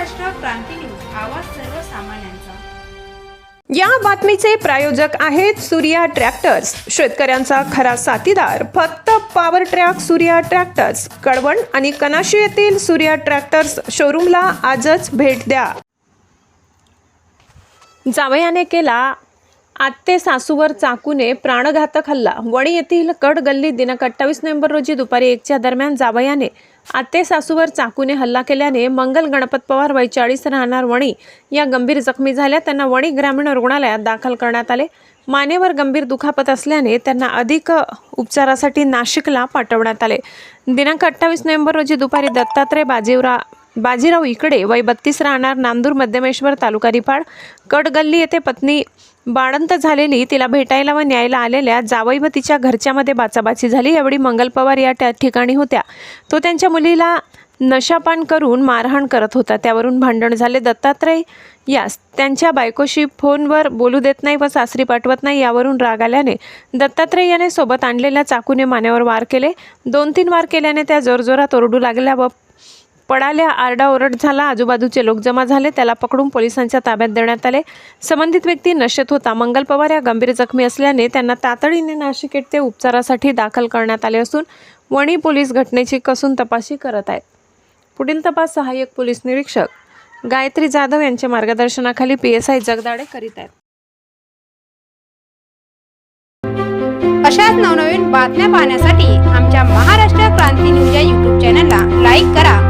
क्रांती news आवाज सर्वसामान्यांचा. या बातमीचे प्रायोजक आहेत सूर्या ट्रॅक्टर्स. शेतकऱ्यांचा खरा साथीदार फक्त power track Surya tractors. Kalwan आणि कनाशी येथील सूर्या ट्रॅक्टर्स शोरूमला आजच भेट द्या. जावयाने केला आत्ते सासूवर चाकूने प्राणघातक हल्ला. वणी येथील कड गल्ली दिनांक अठ्ठावीस नोव्हेंबर रोजी दुपारी एकच्या दरम्यान जावयाने आत्ते सासूवर चाकूने हल्ला केल्याने मंगल गणपत पवार वय चाळीस राहणार वणी या गंभीर जखमी झाल्या. त्यांना वणी ग्रामीण रुग्णालयात दाखल करण्यात आले. मानेवर गंभीर दुखापत असल्याने त्यांना अधिक उपचारासाठी नाशिकला पाठवण्यात आले. दिनांक अठ्ठावीस नोव्हेंबर रोजी दुपारी दत्तात्रय बाजीवरा बाजीराव इकडे वय बत्तीस राहणार नांदूर मध्यमेश्वर तालुका रिपाड. कडगल्ली येथे पत्नी बाळंत झालेली तिला भेटायला व न्यायला आलेल्या जावई व तिच्या घरच्यामध्ये बाचाबाची झाली. यावेळी मंगल पवार या त्या ठिकाणी होत्या. तो त्यांच्या मुलीला नशापान करून मारहाण करत होता. त्यावरून भांडण झाले. दत्तात्रय यास त्यांच्या बायकोशी फोनवर बोलू देत नाही व सासरी पाठवत नाही यावरून राग आल्याने दत्तात्रय याने सोबत आणलेल्या चाकूने मान्यावर वार केले. दोन तीन वार केल्याने त्या जोरजोरात ओरडू लागल्या व पडाल्या आरडाओरड झाला आजूबाजूचे लोक जमा झाले त्याला पकडून पोलिसांच्या ताब्यात देण्यात आले. संबंधित व्यक्ती नशेत होता. मंगल पवार या गंभीर जखमी असल्याने त्यांना तातडीने नाशिक येथे उपचारासाठी दाखल करण्यात आले असून वणी पोलीस घटनेची कसून तपाशी करत आहेत. पुढील तपास सहाय्यक पोलीस निरीक्षक गायत्री जाधव यांच्या मार्गदर्शनाखाली पी एस आय जगदाडे करीत आहेत. अशाच नवनवीन बातम्या पाहण्यासाठी आमच्या महाराष्ट्र क्रांती न्यूज या यूट्यूब चॅनलला लाईक करा.